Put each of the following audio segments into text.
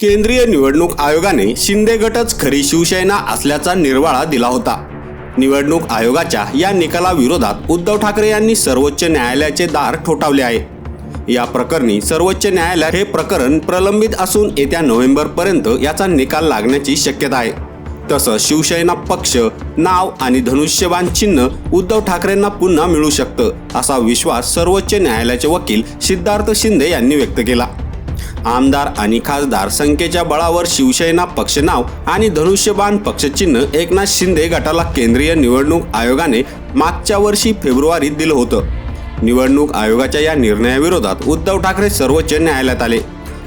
केंद्रीय निवडणूक आयोगाने शिंदे गटच खरी शिवसेना असल्याचा निर्वाळा दिला होता. निवडणूक आयोगाच्या या निकालाविरोधात उद्धव ठाकरे यांनी सर्वोच्च न्यायालयाचे दार ठोठावले आहे. या प्रकरणी सर्वोच्च न्यायालयात हे प्रकरण प्रलंबित असून येत्या नोव्हेंबरपर्यंत याचा निकाल लागण्याची शक्यता आहे. तसं शिवसेना पक्ष नाव आणि धनुष्यबाण चिन्ह उद्धव ठाकरेंना पुन्हा मिळू शकतं असा विश्वास सर्वोच्च न्यायालयाचे वकील सिद्धार्थ शिंदे यांनी व्यक्त केला. आमदार आणि खासदार संख्येच्या बळावर शिवसेना पक्षनाव आणि धनुष्यबाण पक्षचिन्ह एकनाथ शिंदे गटाला केंद्रीय निवडणूक आयोगाने मागच्या वर्षी फेब्रुवारीत दिलं होतं. निवडणूक आयोगाच्या या निर्णयाविरोधात उद्धव ठाकरे सर्वोच्च न्यायालयात आले.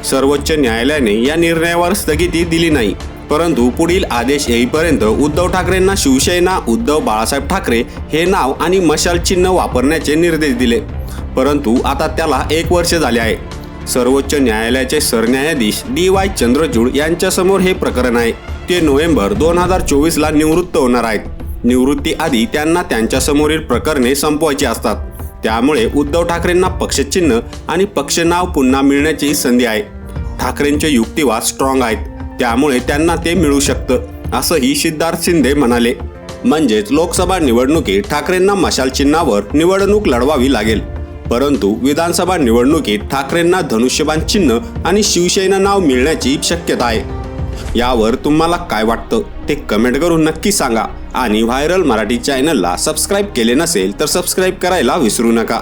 सर्वोच्च न्यायालयाने या निर्णयावर स्थगिती दिली नाही. परंतु पुढील आदेश येईपर्यंत उद्धव ठाकरेंना शिवसेना उद्धव बाळासाहेब ठाकरे हे नाव आणि मशाल चिन्ह वापरण्याचे निर्देश दिले. परंतु आता त्याला एक वर्ष झाले आहे. सर्वोच्च न्यायालयाचे सरन्यायाधीश डी वाय चंद्रचूड यांच्यासमोर हे प्रकरण आहे. ते नोव्हेंबर दोन हजार चोवीसला निवृत्त होणार आहेत. निवृत्तीआधी त्यांना त्यांच्यासमोरील प्रकरणे संपवायची असतात. त्यामुळे उद्धव ठाकरेंना पक्षचिन्ह आणि पक्षनाव पुन्हा मिळण्याची संधी आहे. ठाकरेंचे युक्तिवाद स्ट्रॉंग आहेत. त्यामुळे त्यांना ते मिळू शकतं असंही सिद्धार्थ शिंदे म्हणाले. म्हणजेच लोकसभा निवडणुकीत ठाकरेंना मशाल चिन्हावर निवडणूक लढवावी लागेल. परंतु विधानसभा निवडणुकीत ठाकरेंना धनुष्यबाण चिन्ह आणि शिवसेना नाव मिळण्याची शक्यता आहे. यावर तुम्हाला काय वाटतं? ते कमेंट करून नक्की सांगा. आणि व्हायरल मराठी चॅनलला सबस्क्राईब केले नसेल तर सबस्क्राईब करायला विसरू नका.